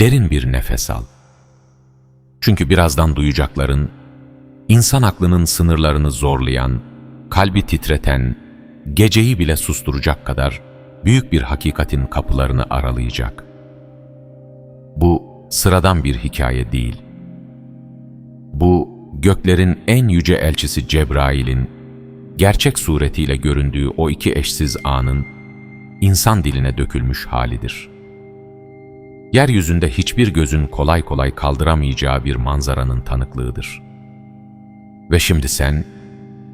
Derin bir nefes al. Çünkü birazdan duyacakların, insan aklının sınırlarını zorlayan, kalbi titreten, geceyi bile susturacak kadar büyük bir hakikatin kapılarını aralayacak. Bu sıradan bir hikaye değil. Bu göklerin en yüce elçisi Cebrail'in gerçek suretiyle göründüğü o iki eşsiz anın insan diline dökülmüş halidir. Yeryüzünde hiçbir gözün kolay kolay kaldıramayacağı bir manzaranın tanıklığıdır. Ve şimdi sen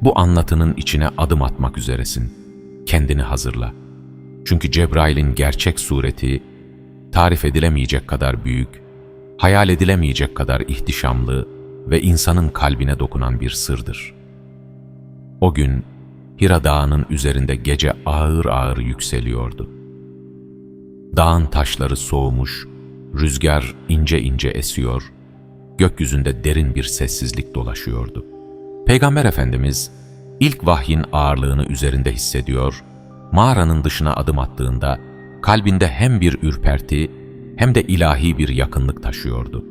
bu anlatının içine adım atmak üzeresin. Kendini hazırla. Çünkü Cebrail'in gerçek sureti tarif edilemeyecek kadar büyük, hayal edilemeyecek kadar ihtişamlı ve insanın kalbine dokunan bir sırdır. O gün Hira Dağı'nın üzerinde gece ağır ağır yükseliyordu. Dağın taşları soğumuş, rüzgar ince ince esiyor, gökyüzünde derin bir sessizlik dolaşıyordu. Peygamber Efendimiz ilk vahyin ağırlığını üzerinde hissediyor, mağaranın dışına adım attığında kalbinde hem bir ürperti hem de ilahi bir yakınlık taşıyordu.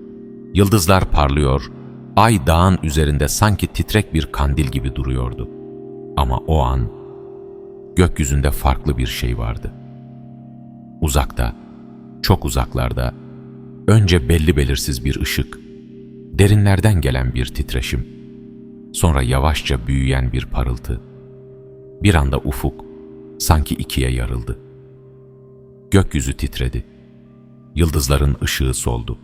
Yıldızlar parlıyor, ay dağın üzerinde sanki titrek bir kandil gibi duruyordu. Ama o an gökyüzünde farklı bir şey vardı. Uzakta, çok uzaklarda, önce belli belirsiz bir ışık, derinlerden gelen bir titreşim, sonra yavaşça büyüyen bir parıltı. Bir anda ufuk sanki ikiye yarıldı. Gökyüzü titredi. Yıldızların ışığı soldu.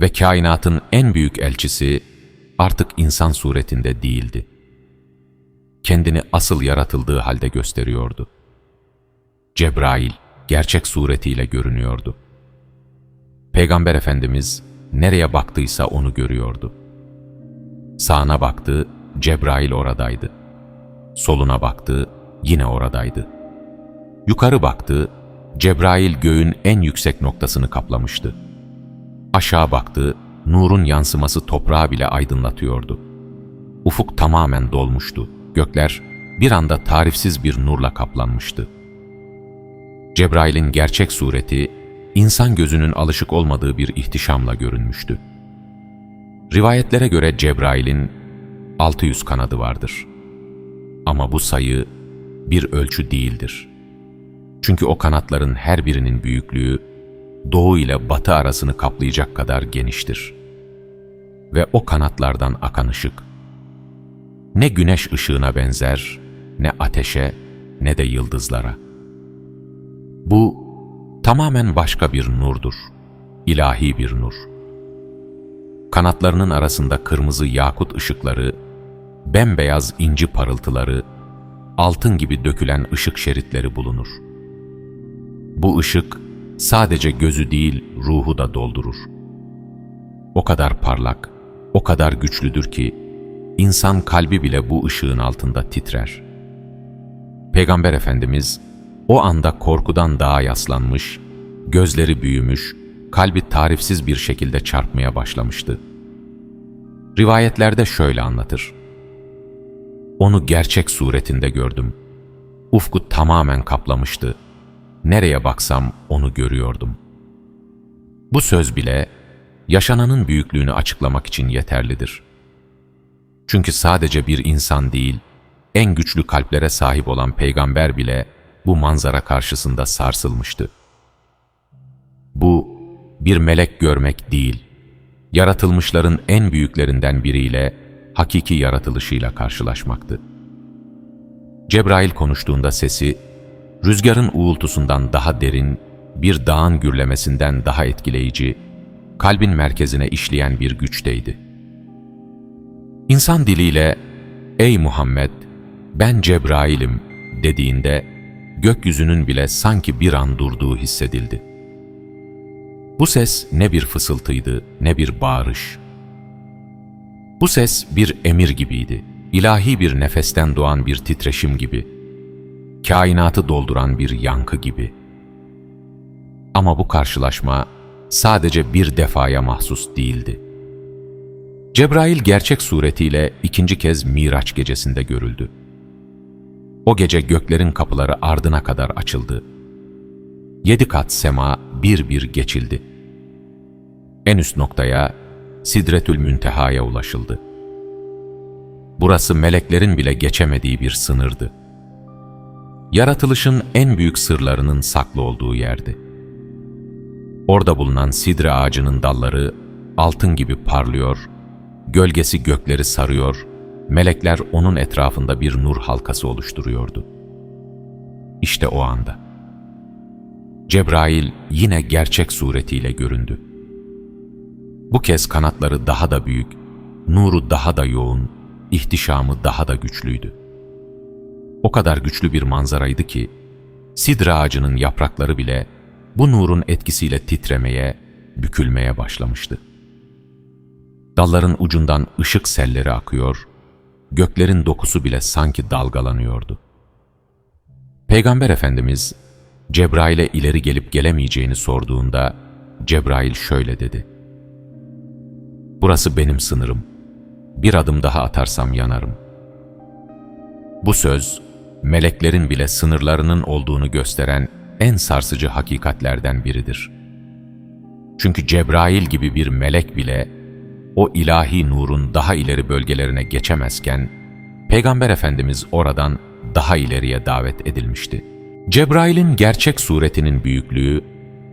Ve kainatın en büyük elçisi artık insan suretinde değildi. Kendini asıl yaratıldığı halde gösteriyordu. Cebrail gerçek suretiyle görünüyordu. Peygamber Efendimiz nereye baktıysa onu görüyordu. Sağına baktı, Cebrail oradaydı. Soluna baktı, yine oradaydı. Yukarı baktı, Cebrail göğün en yüksek noktasını kaplamıştı. Aşağı baktı, nurun yansıması toprağı bile aydınlatıyordu. Ufuk tamamen dolmuştu. Gökler bir anda tarifsiz bir nurla kaplanmıştı. Cebrail'in gerçek sureti, insan gözünün alışık olmadığı bir ihtişamla görünmüştü. Rivayetlere göre Cebrail'in 600 kanadı vardır. Ama bu sayı bir ölçü değildir. Çünkü o kanatların her birinin büyüklüğü doğu ile batı arasını kaplayacak kadar geniştir. Ve o kanatlardan akan ışık ne güneş ışığına benzer, ne ateşe, ne de yıldızlara. Bu tamamen başka bir nurdur, ilahi bir nur. Kanatlarının arasında kırmızı yakut ışıkları, bembeyaz inci parıltıları, altın gibi dökülen ışık şeritleri bulunur. Bu ışık sadece gözü değil ruhu da doldurur. O kadar parlak, o kadar güçlüdür ki insan kalbi bile bu ışığın altında titrer. Peygamber Efendimiz o anda korkudan dağa yaslanmış, gözleri büyümüş, kalbi tarifsiz bir şekilde çarpmaya başlamıştı. Rivayetlerde şöyle anlatır. Onu gerçek suretinde gördüm. Ufku tamamen kaplamıştı. Nereye baksam onu görüyordum. Bu söz bile yaşananın büyüklüğünü açıklamak için yeterlidir. Çünkü sadece bir insan değil, en güçlü kalplere sahip olan peygamber bile bu manzara karşısında sarsılmıştı. Bu bir melek görmek değil, yaratılmışların en büyüklerinden biriyle, hakiki yaratılışıyla karşılaşmaktı. Cebrail konuştuğunda sesi, rüzgarın uğultusundan daha derin, bir dağın gürlemesinden daha etkileyici, kalbin merkezine işleyen bir güçteydi. İnsan diliyle, ''Ey Muhammed, ben Cebrail'im.'' dediğinde, gökyüzünün bile sanki bir an durduğu hissedildi. Bu ses ne bir fısıltıydı, ne bir bağırış. Bu ses bir emir gibiydi, ilahi bir nefesten doğan bir titreşim gibi, kainatı dolduran bir yankı gibi. Ama bu karşılaşma sadece bir defaya mahsus değildi. Cebrail gerçek suretiyle ikinci kez Miraç gecesinde görüldü. O gece göklerin kapıları ardına kadar açıldı. Yedi kat sema bir bir geçildi. En üst noktaya Sidretül Münteha'ya ulaşıldı. Burası meleklerin bile geçemediği bir sınırdı. Yaratılışın en büyük sırlarının saklı olduğu yerdi. Orada bulunan sidre ağacının dalları altın gibi parlıyor, gölgesi gökleri sarıyor, melekler onun etrafında bir nur halkası oluşturuyordu. İşte o anda. Cebrail yine gerçek suretiyle göründü. Bu kez kanatları daha da büyük, nuru daha da yoğun, ihtişamı daha da güçlüydü. O kadar güçlü bir manzaraydı ki, sidra ağacının yaprakları bile bu nurun etkisiyle titremeye, bükülmeye başlamıştı. Dalların ucundan ışık selleri akıyor, göklerin dokusu bile sanki dalgalanıyordu. Peygamber Efendimiz, Cebrail'e ileri gelip gelemeyeceğini sorduğunda, Cebrail şöyle dedi. Burası benim sınırım. Bir adım daha atarsam yanarım. Bu söz, meleklerin bile sınırlarının olduğunu gösteren en sarsıcı hakikatlerden biridir. Çünkü Cebrail gibi bir melek bile o ilahi nurun daha ileri bölgelerine geçemezken, Peygamber Efendimiz oradan daha ileriye davet edilmişti. Cebrail'in gerçek suretinin büyüklüğü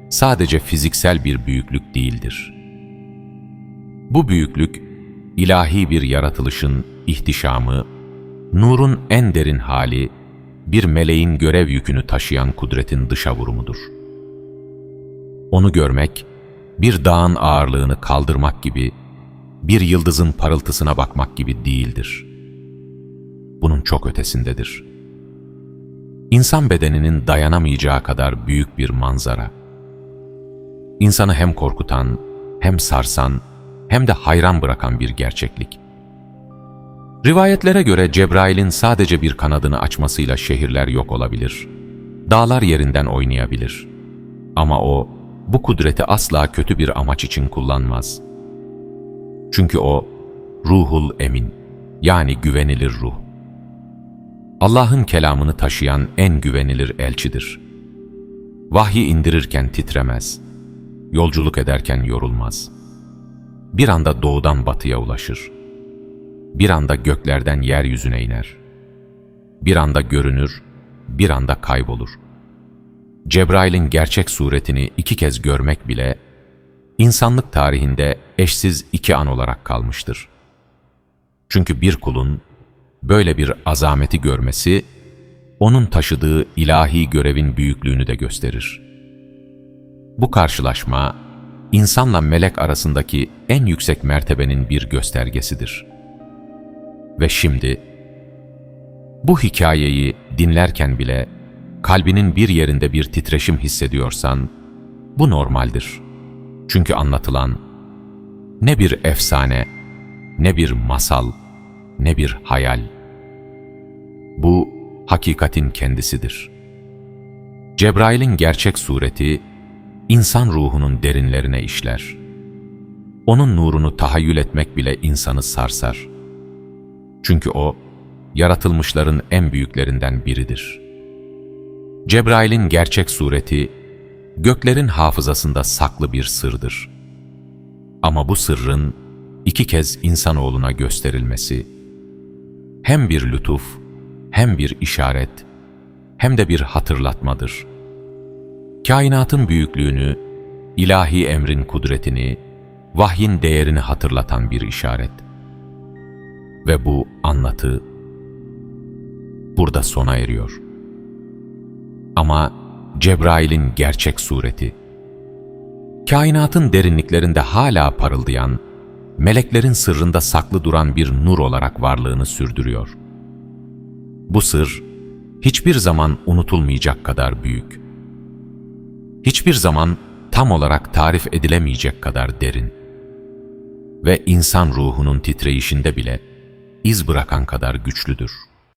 sadece fiziksel bir büyüklük değildir. Bu büyüklük, ilahi bir yaratılışın ihtişamı, nurun en derin hali, bir meleğin görev yükünü taşıyan kudretin dışa vurumudur. Onu görmek, bir dağın ağırlığını kaldırmak gibi, bir yıldızın parıltısına bakmak gibi değildir. Bunun çok ötesindedir. İnsan bedeninin dayanamayacağı kadar büyük bir manzara. İnsanı hem korkutan, hem sarsan, hem de hayran bırakan bir gerçeklik. Rivayetlere göre Cebrail'in sadece bir kanadını açmasıyla şehirler yok olabilir. Dağlar yerinden oynayabilir. Ama o, bu kudreti asla kötü bir amaç için kullanmaz. Çünkü o, ruhul emin, yani güvenilir ruh. Allah'ın kelamını taşıyan en güvenilir elçidir. Vahyi indirirken titremez, yolculuk ederken yorulmaz. Bir anda doğudan batıya ulaşır bir anda göklerden yeryüzüne iner. Bir anda görünür, bir anda kaybolur. Cebrail'in gerçek suretini iki kez görmek bile, insanlık tarihinde eşsiz iki an olarak kalmıştır. Çünkü bir kulun böyle bir azameti görmesi, onun taşıdığı ilahi görevin büyüklüğünü de gösterir. Bu karşılaşma, insanla melek arasındaki en yüksek mertebenin bir göstergesidir.'' Ve şimdi bu hikayeyi dinlerken bile kalbinin bir yerinde bir titreşim hissediyorsan bu normaldir. Çünkü anlatılan ne bir efsane, ne bir masal, ne bir hayal. Bu hakikatin kendisidir. Cebrail'in gerçek sureti insan ruhunun derinlerine işler. Onun nurunu tahayyül etmek bile insanı sarsar.'' Çünkü o, yaratılmışların en büyüklerinden biridir. Cebrail'in gerçek sureti, göklerin hafızasında saklı bir sırdır. Ama bu sırrın iki kez insanoğluna gösterilmesi, hem bir lütuf, hem bir işaret, hem de bir hatırlatmadır. Kainatın büyüklüğünü, ilahi emrin kudretini, vahyin değerini hatırlatan bir işaret. Ve bu anlatı burada sona eriyor. Ama Cebrail'in gerçek sureti, kainatın derinliklerinde hala parıldayan, meleklerin sırrında saklı duran bir nur olarak varlığını sürdürüyor. Bu sır, hiçbir zaman unutulmayacak kadar büyük. Hiçbir zaman tam olarak tarif edilemeyecek kadar derin. Ve insan ruhunun titreyişinde bile iz bırakan kadar güçlüdür.''